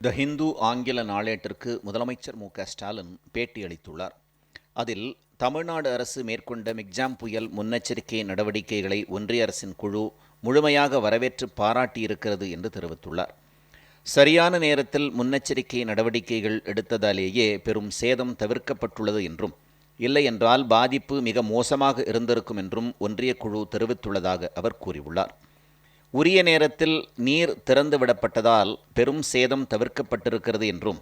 த ஹிந்து ஆங்கில நாளேட்டிற்கு முதலமைச்சர் மு க ஸ்டாலின் பேட்டியளித்துள்ளார் அதில் தமிழ்நாடு அரசு மேற்கொண்ட மிக்ஜாம் புயல் முன்னெச்சரிக்கை நடவடிக்கைகளை ஒன்றிய அரசின் குழு முழுமையாக வரவேற்று பாராட்டியிருக்கிறது என்று தெரிவித்துள்ளார். சரியான நேரத்தில் முன்னெச்சரிக்கை நடவடிக்கைகள் எடுத்ததாலேயே பெரும் சேதம் தவிர்க்கப்பட்டுள்ளது என்றும் இல்லை என்றால் பாதிப்பு மிக மோசமாக இருந்திருக்கும் என்றும் ஒன்றிய குழு தெரிவித்துள்ளதாக அவர் கூறியுள்ளார். உரிய நேரத்தில் நீர் திறந்துவிடப்பட்டதால் பெரும் சேதம் தவிர்க்கப்பட்டிருக்கிறது என்றும்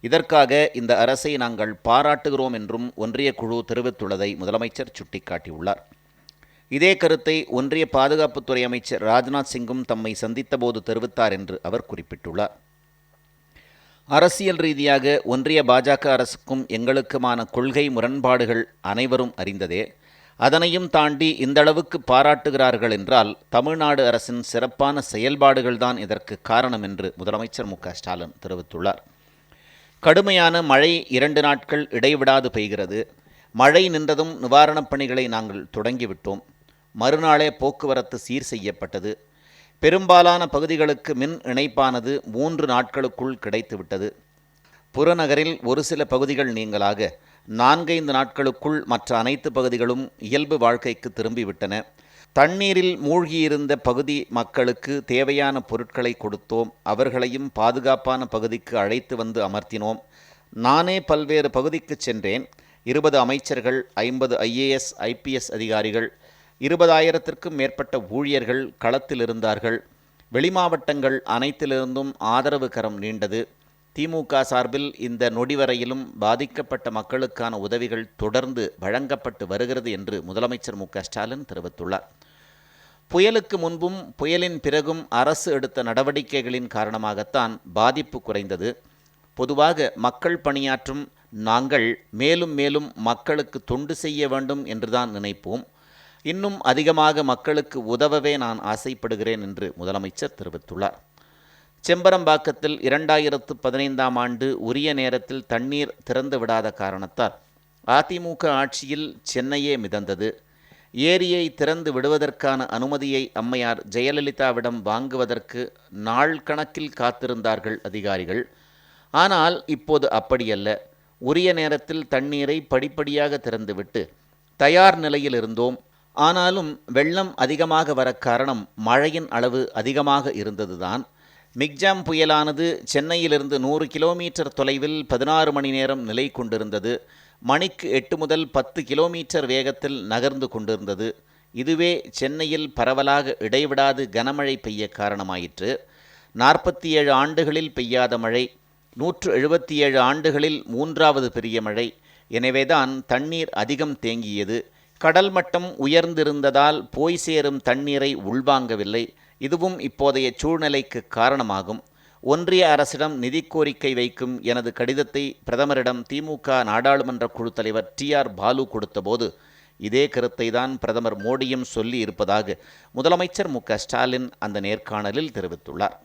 இதற்காக இந்த அரசை நாங்கள் பாராட்டுகிறோம் என்றும் ஒன்றிய குழு தெரிவித்துள்ளதை முதலமைச்சர் சுட்டிக்காட்டியுள்ளார். இதே கருத்தை ஒன்றிய பாதுகாப்புத்துறை அமைச்சர் ராஜ்நாத் சிங்கும் தம்மை சந்தித்தபோது தெரிவித்தார் என்று அவர் குறிப்பிட்டுள்ளார். அரசியல் ரீதியாக ஒன்றிய பாஜக அரசுக்கும் எங்களுக்குமான கொள்கை முரண்பாடுகள் அனைவரும் அறிந்ததே அதனையும் தாண்டி இந்த அளவுக்கு பாராட்டுகிறார்கள் என்றால் தமிழ்நாடு அரசின் சிறப்பான செயல்பாடுகள்தான் இதற்கு காரணம் என்று முதலமைச்சர் மு ஸ்டாலின் தெரிவித்துள்ளார். கடுமையான மழை இரண்டு நாட்கள் இடைவிடாது பெய்கிறது. மழை நின்றதும் நிவாரணப் பணிகளை நாங்கள் தொடங்கிவிட்டோம். மறுநாளே போக்குவரத்து சீர் செய்யப்பட்டது. பெரும்பாலான பகுதிகளுக்கு மின் இணைப்பானது மூன்று நாட்களுக்குள் கிடைத்துவிட்டது. புறநகரில் ஒரு சில பகுதிகள் நீங்களாக நான்கைந்து நாட்களுக்குள் மற்ற அனைத்து பகுதிகளும் இயல்பு வாழ்க்கைக்கு திரும்பிவிட்டன. தண்ணீரில் மூழ்கியிருந்த பகுதி மக்களுக்கு தேவையான பொருட்களை கொடுத்தோம். அவர்களையும் பாதுகாப்பான பகுதிக்கு அழைத்து வந்து அமர்த்தினோம். நானே பல்வேறு பகுதிக்கு சென்றேன். இருபது அமைச்சர்கள் ஐம்பது ஐஏஎஸ் ஐபிஎஸ் அதிகாரிகள் இருபதாயிரத்திற்கும் மேற்பட்ட ஊழியர்கள் களத்தில் இருந்தார்கள் வெளிமாவட்டங்கள் அனைத்திலிருந்தும் ஆதரவு கரம் நீண்டது. திமுக சார்பில் இந்த நொடி வரையிலும் பாதிக்கப்பட்ட மக்களுக்கான உதவிகள் தொடர்ந்து வழங்கப்பட்டு வருகிறது என்று முதலமைச்சர் மு ஸ்டாலின் தெரிவித்துள்ளார். புயலுக்கு முன்பும் புயலின் பிறகும் அரசு எடுத்த நடவடிக்கைகளின் காரணமாகத்தான் பாதிப்பு குறைந்தது. பொதுவாக மக்கள் பணியாற்றும் நாங்கள் மேலும் மேலும் மக்களுக்கு தொண்டு செய்ய வேண்டும் என்றுதான் நினைப்போம். இன்னும் அதிகமாக மக்களுக்கு உதவவே நான் ஆசைப்படுகிறேன் என்று முதலமைச்சர் தெரிவித்துள்ளார். செம்பரம்பாக்கத்தில் இரண்டாயிரத்து பதினைந்தாம் ஆண்டு உரிய நேரத்தில் தண்ணீர் திறந்து விடாத காரணத்தால் அதிமுக ஆட்சியில் சென்னையே மிதந்தது. ஏரியை திறந்து விடுவதற்கான அனுமதியை அம்மையார் ஜெயலலிதாவிடம் வாங்குவதற்கு நாள் கணக்கில் காத்திருந்தார்கள் அதிகாரிகள். ஆனால் இப்போது அப்படியல்ல. உரிய நேரத்தில் தண்ணீரை படிப்படியாக திறந்துவிட்டு தயார் நிலையில் இருந்தோம். ஆனாலும் வெள்ளம் அதிகமாக வர காரணம் மழையின் அளவு அதிகமாக இருந்ததுதான். மிக்ஜாம் புயலானது சென்னையிலிருந்து நூறு கிலோமீட்டர் தொலைவில் பதினாறு மணி நேரம் நிலை கொண்டிருந்தது. மணிக்கு எட்டு முதல் பத்து கிலோமீட்டர் வேகத்தில் நகர்ந்து கொண்டிருந்தது. இதுவே சென்னையில் பரவலாக இடைவிடாது கனமழை பெய்ய காரணமாயிற்று. நாற்பத்தி ஏழு ஆண்டுகளில் பெய்யாத மழை நூற்று எழுபத்தி ஏழு ஆண்டுகளில் மூன்றாவது பெரிய மழை. எனவேதான் தண்ணீர் அதிகம் தேங்கியது. கடல் மட்டம் உயர்ந்திருந்ததால் போய் சேரும் தண்ணீரை உள்வாங்கவில்லை. இதுவும் இப்போதைய சூழ்நிலைக்கு காரணமாகும். ஒன்றிய அரசிடம் நிதி கோரிக்கை வைக்கும் எனது கடிதத்தை பிரதமரிடம் திமுக நாடாளுமன்ற குழு தலைவர் டி ஆர் பாலு கொடுத்தபோது இதே கருத்தை தான் பிரதமர் மோடியும் சொல்லி இருப்பதாக முதலமைச்சர் மு க ஸ்டாலின் அந்த நேர்காணலில் தெரிவித்துள்ளார்.